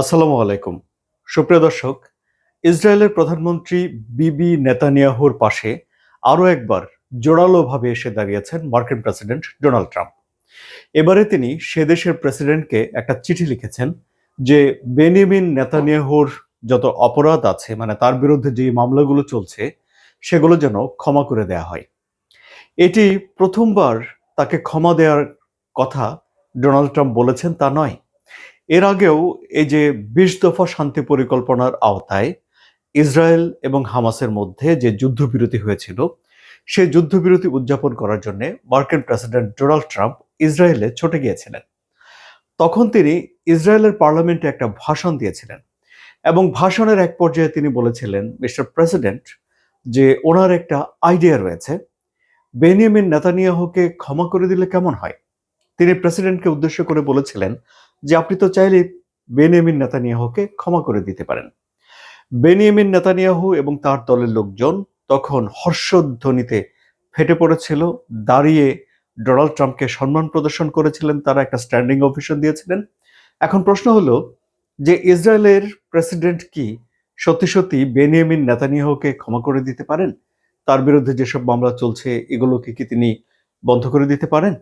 আসসালামু আলাইকুম। সুপ্রিয় দর্শক, ইসরায়েলের প্রধানমন্ত্রী বিবি নেতানিয়াহুর পাশে আরও একবার জোরালোভাবে এসে দাঁড়িয়েছেন মার্কিন প্রেসিডেন্ট ডোনাল্ড ট্রাম্প। এবারে তিনি সে দেশের প্রেসিডেন্টকে একটা চিঠি লিখেছেন যে বেনিয়ামিন নেতানিয়াহুর যত অপরাধ আছে মানে তার বিরুদ্ধে যে মামলাগুলো চলছে, সেগুলো যেন ক্ষমা করে দেয়া হয়। এটি প্রথমবার তাকে ক্ষমা দেওয়ার কথা ডোনাল্ড ট্রাম্প বলেছেন তা নয়। এর আগেও এই যে বিশ দফা শান্তি পরিকল্পনার আওতায় ইসরায়েল এবং হামাসের মধ্যে যে যুদ্ধবিরতি হয়েছিল সেই যুদ্ধবিরতি উদযাপন করার জন্য মার্কিন প্রেসিডেন্ট ডোনাল্ড ট্রাম্প ইসরায়েলে ছুটে গিয়েছিলেন। তখন তিনি ইসরায়েলের পার্লামেন্টে একটা ভাষণ দিয়েছিলেন এবং ভাষণের এক পর্যায়ে তিনি বলেছিলেন, মিস্টার প্রেসিডেন্ট, যে ওনার একটা আইডিয়া রয়েছে, বেনিয়ামিন নেতানিয়াহুকে ক্ষমা করে দিলে কেমন হয়? তিনি প্রেসিডেন্টকে উদ্দেশ্য করে বলেছিলেন যে আপনি তো চাইলে বেনিয়ামিন নেতানিয়াহুকে ক্ষমা করে দিতে পারেন। বেনিয়ামিন নেতানিয়াহু এবং তার দলের লোকজন তখন হর্ষধ্বনিতে ফেটে পড়েছিল, দাঁড়িয়ে ডোনাল্ড ট্রাম্পকে সম্মান প্রদর্শন করেছিলেন, তারা একটা স্ট্যান্ডিং অফিসার দিয়েছিলেন। এখন প্রশ্ন হলো যে ইসরায়েলের প্রেসিডেন্ট কি সত্যি সত্যি বেনিয়ামিন নেতানিয়াহুকে ক্ষমা করে দিতে পারেন? তার বিরুদ্ধে যেসব মামলা চলছে, এগুলোকে কি তিনি বন্ধ করে দিতে পারেন?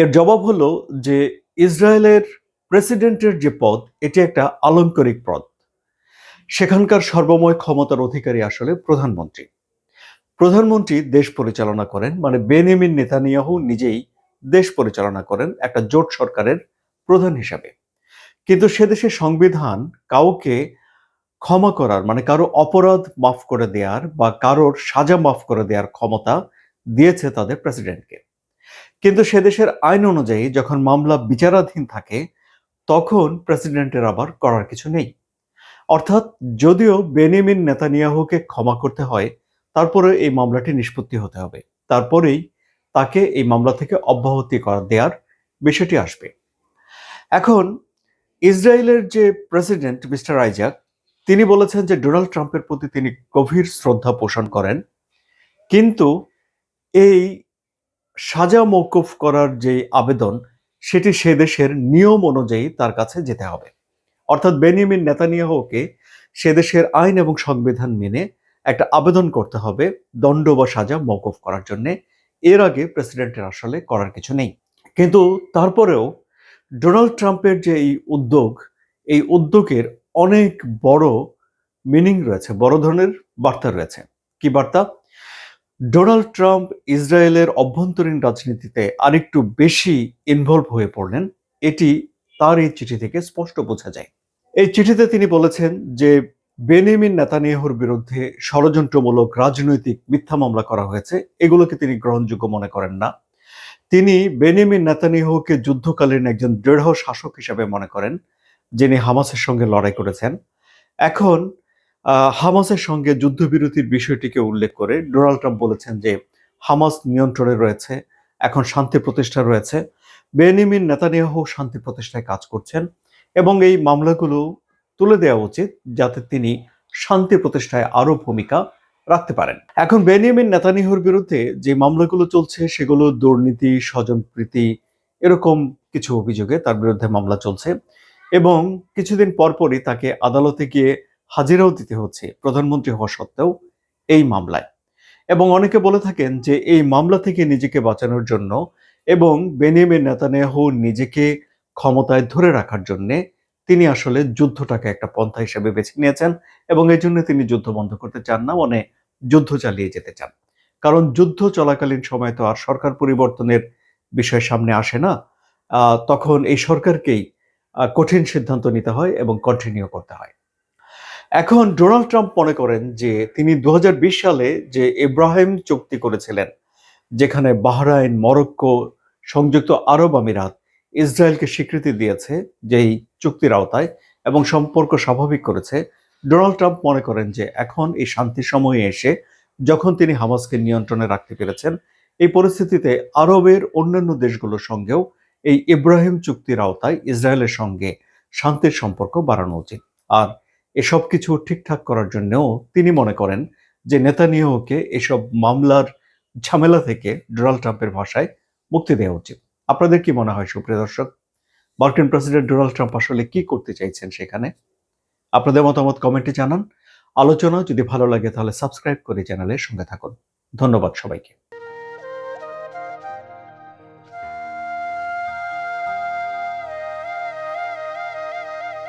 এর জবাব হলো যে ইসরায়েলের প্রেসিডেন্টের যে পদ, এটি একটা আলংকারিক পদ। সেখানকার সর্বময় ক্ষমতার অধিকারী আসলে প্রধানমন্ত্রী। প্রধানমন্ত্রী দেশ পরিচালনা করেন মানে বেনিয়ামিন নেতানিয়াহু নিজেই দেশ পরিচালনা করেন একটা জোট সরকারের প্রধান হিসাবে। কিন্তু সে দেশের সংবিধান কাউকে ক্ষমা করার মানে কারও অপরাধ মাফ করে দেওয়ার বা কারোর সাজা মাফ করে দেওয়ার ক্ষমতা দিয়েছে তাদের প্রেসিডেন্টকে। কিন্তু সে দেশের আইন অনুযায়ী যখন মামলা বিচারাধীন থাকে, তখন প্রেসিডেন্টের আবার করার কিছু নেই। অর্থাৎ যদিও বেনিমিন নেতানিয়াহুকে ক্ষমা করতে হয়, তারপরে এই মামলাটি নিষ্পত্তি হতে হবে। তারপরেই তাকে এই মামলা থেকে অব্যাহতি করা দেওয়ার বিষয়টি আসবে। এখন, ইসরায়েলের যে প্রেসিডেন্ট মিস্টার আইজাক, তিনি বলেছেন যে ডোনাল্ড ট্রাম্পের প্রতি তিনি গভীর শ্রদ্ধা পোষণ করেন। কিন্তু এই সাজা মৌকুফ করার যে আবেদন, সেটি সে দেশের নিয়ম অনুযায়ী তার কাছে যেতে হবে। অর্থাৎ বেনিয়ামিন নেতানিয়াহুকে সে দেশের আইন এবং সংবিধান মেনে একটা আবেদন করতে হবে দণ্ড বা সাজা মৌকুফ করার জন্য। এর আগে প্রেসিডেন্টের আসলে করার কিছু নেই। কিন্তু তারপরেও ডোনাল্ড ট্রাম্পের যে এই উদ্যোগ, এই উদ্যোগের অনেক বড় মিনিং রয়েছে, বড় ধরনের বার্তা রয়েছে। কি বার্তা? ডোনাল্ড ট্রাম্প ইসরায়েলের অভ্যন্তরীণ রাজনীতিতে আরেকটু বেশি ইনভলভ হয়ে পড়লেন, এটি তার এই চিঠি থেকে স্পষ্ট বোঝা যায়। এই চিঠিতে তিনি বলেছেন যে বেনিমিন নেতানিয়াহুর বিরুদ্ধে ষড়যন্ত্রমূলক রাজনৈতিক মিথ্যা মামলা করা হয়েছে, এগুলোকে তিনি গ্রহণযোগ্য মনে করেন না। তিনি বেনিমিন নেতানিয়াহুকে যুদ্ধকালীন একজন দৃঢ় শাসক হিসেবে মনে করেন, যিনি হামাসের সঙ্গে লড়াই করেছেন। এখন হামাসের সঙ্গে যুদ্ধবিরতির বিষয়টিকে উল্লেখ করে ডোনাল্ড ট্রাম্প বলেছেন যে হামাস নিয়ন্ত্রণে রয়েছে, এখন শান্তি প্রতিষ্ঠা রয়েছে। বেনিমিন নেতানিয়াহু শান্তি প্রতিষ্ঠায় কাজ করছেন এবং এই মামলাগুলো তুলে দেওয়া উচিত যাতে তিনি শান্তি প্রতিষ্ঠায় আরও ভূমিকা রাখতে পারেন। এখন বেনিয়ামিন নেতানিয়াহুর বিরুদ্ধে যে মামলাগুলো চলছে, সেগুলো দুর্নীতি, স্বজনপ্রীতি এরকম কিছু অভিযোগে তার বিরুদ্ধে মামলা চলছে এবং কিছুদিন পরপরই তাকে আদালতে গিয়ে হাজিরাও দিতে হচ্ছে, প্রধানমন্ত্রী হওয়া সত্ত্বেও এই মামলায়। এবং অনেকে বলে থাকেন যে এই মামলা থেকে নিজেকে বাঁচানোর জন্য এবং বেনিয়ামিন নেতানিয়াহু নিজেকে ক্ষমতায় ধরে রাখার জন্যে তিনি আসলে যুদ্ধটাকে একটা পন্থা হিসেবে বেছে নিয়েছেন এবং এই জন্য তিনি যুদ্ধ বন্ধ করতে চান না মানে যুদ্ধ চালিয়ে যেতে চান। কারণ যুদ্ধ চলাকালীন সময় তো আর সরকার পরিবর্তনের বিষয় সামনে আসে না তখন এই সরকারকেই কঠিন সিদ্ধান্ত নিতে হয় এবং কন্টিনিউ করতে হয়। এখন ডোনাল্ড ট্রাম্প মনে করেন যে তিনি দু হাজার বিশ সালে যে ইব্রাহিম চুক্তি করেছিলেন, যেখানে বাহরাইন, মরক্কো, সংযুক্ত আরব আমিরাত ইসরায়েলকে স্বীকৃতি দিয়েছে, যেই চুক্তির আওতায় এবং সম্পর্ক স্বাভাবিক করেছে, ডোনাল্ড ট্রাম্প মনে করেন যে এখন এই শান্তির সময়ে এসে যখন তিনি হামাসকে নিয়ন্ত্রণে রাখতে পেরেছেন, এই পরিস্থিতিতে আরবের অন্যান্য দেশগুলোর সঙ্গেও এই ইব্রাহিম চুক্তির আওতায় ইসরায়েলের সঙ্গে শান্তির সম্পর্ক বাড়ানো উচিত। আর এসব কিছু ঠিকঠাক করার জন্যও তিনি মনে করেন যে নেতানিয়াহুকে এসব মামলার ঝামেলা থেকে ডোনাল্ড ট্রাম্পের ভাষায় মুক্তি দেওয়া উচিত। আপনাদের কি মনে হয়, সুপ্রিয় দর্শক? মার্কিন প্রেসিডেন্ট ডোনাল্ড ট্রাম্প আসলে কি করতে চাইছেন সেখানে? আপনাদের মতামত কমেন্টে জানান। আলোচনা যদি ভালো লাগে তাহলে সাবস্ক্রাইব করে চ্যানেলের সঙ্গে থাকুন। ধন্যবাদ সবাইকে।